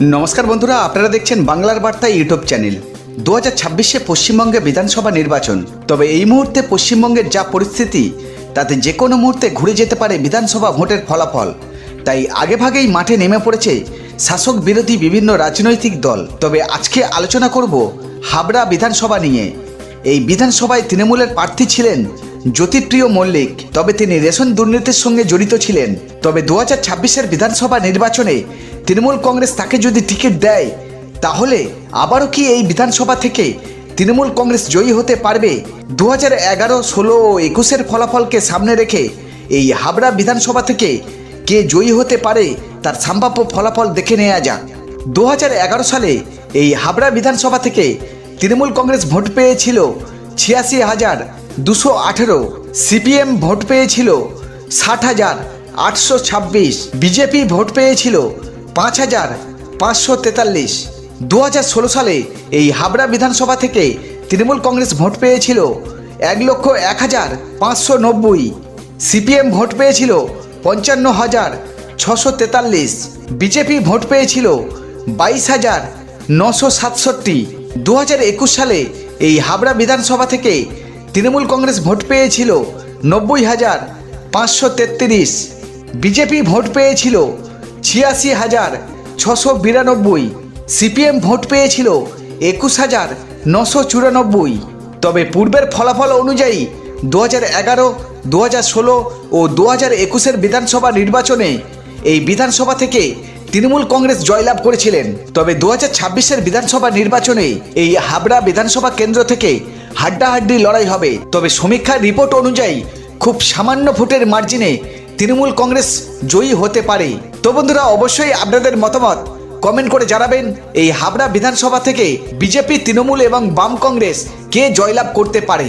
নমস্কার বন্ধুরা, আপনারা দেখছেন বাংলার বার্তা ইউটিউব চ্যানেল। দু হাজার ছাব্বিশে পশ্চিমবঙ্গে বিধানসভা নির্বাচন, তবে এই মুহূর্তে পশ্চিমবঙ্গের যা পরিস্থিতি, তাতে যে কোনো মুহূর্তে ঘুরে যেতে পারে বিধানসভা ভোটের ফলাফল। তাই আগেভাগেই মাঠে নেমে পড়েছে শাসক বিরোধী বিভিন্ন রাজনৈতিক দল। তবে আজকে আলোচনা করব হাবড়া বিধানসভা নিয়ে। এই বিধানসভায় তৃণমূলের প্রার্থী ছিলেন জ্যোতিপ্রিয় মল্লিক, তবে তিনি রেশন দুর্নীতির সঙ্গে জড়িত ছিলেন। তবে দু হাজার ছাব্বিশের বিধানসভা নির্বাচনে তৃণমূল কংগ্রেস তাকে যদি টিকিট দেয়, তাহলে আবারও কি এই বিধানসভা থেকে তৃণমূল কংগ্রেস জয়ী হতে পারবে? দু হাজার এগারো ষোলো ও একুশের ফলাফলকে সামনে রেখে এই হাবড়া বিধানসভা থেকে কে জয়ী হতে পারে, তার সম্ভাব্য ফলাফল দেখে নেওয়া যাক। দু সালে এই হাবড়া বিধানসভা থেকে তৃণমূল কংগ্রেস ভোট পেয়েছিল ছিয়াশি হাজার দুশো আঠেরো, সিপিএম ভোট পেয়েছিল ষাট হাজার আটশো ছাব্বিশ, বিজেপি ভোট পেয়েছিল পাঁচ হাজার পাঁচশো তেতাল্লিশ। দু হাজার ষোলো সালে এই হাবড়া বিধানসভা থেকে তৃণমূল কংগ্রেস ভোট পেয়েছিল এক লক্ষ এক হাজার পাঁচশো নব্বই। সিপিএম ভোট পেয়েছিল পঞ্চান্ন হাজার ছশো তেতাল্লিশ। বিজেপি ভোট পেয়েছিল বাইশ হাজার নশো সাতষট্টি। দু হাজার একুশ সালে এই হাবড়া বিধানসভা থেকে তৃণমূল কংগ্রেস ভোট পেয়েছিল নব্বই হাজার পাঁচশো তেত্রিশ। বিজেপি ভোট পেয়েছিল ছিয়াশি হাজার ছশো বিরানব্বই। সিপিএম ভোট পেয়েছিল একুশ হাজার নশো চুরানব্বই। তবে পূর্বের ফলাফল অনুযায়ী দু হাজার এগারো দু হাজার ষোলো ও দু হাজার একুশের বিধানসভা নির্বাচনে এই বিধানসভা থেকে তৃণমূল কংগ্রেস জয়লাভ করেছিলেন। তবে দু হাজার ছাব্বিশের বিধানসভা নির্বাচনে এই হাবড়া বিধানসভা কেন্দ্র থেকে হাড্ডাহাড্ডি লড়াই হবে। তবে সমীক্ষার রিপোর্ট অনুযায়ী খুব সামান্য ভোটের মার্জিনে তৃণমূল কংগ্রেস জয়ী হতে পারে। তো বন্ধুরা, অবশ্যই আপনাদের মতামত কমেন্ট করে জানাবেন এই হাবড়া বিধানসভা থেকে বিজেপি তৃণমূল এবং বাম কংগ্রেস কে জয়লাভ করতে পারে।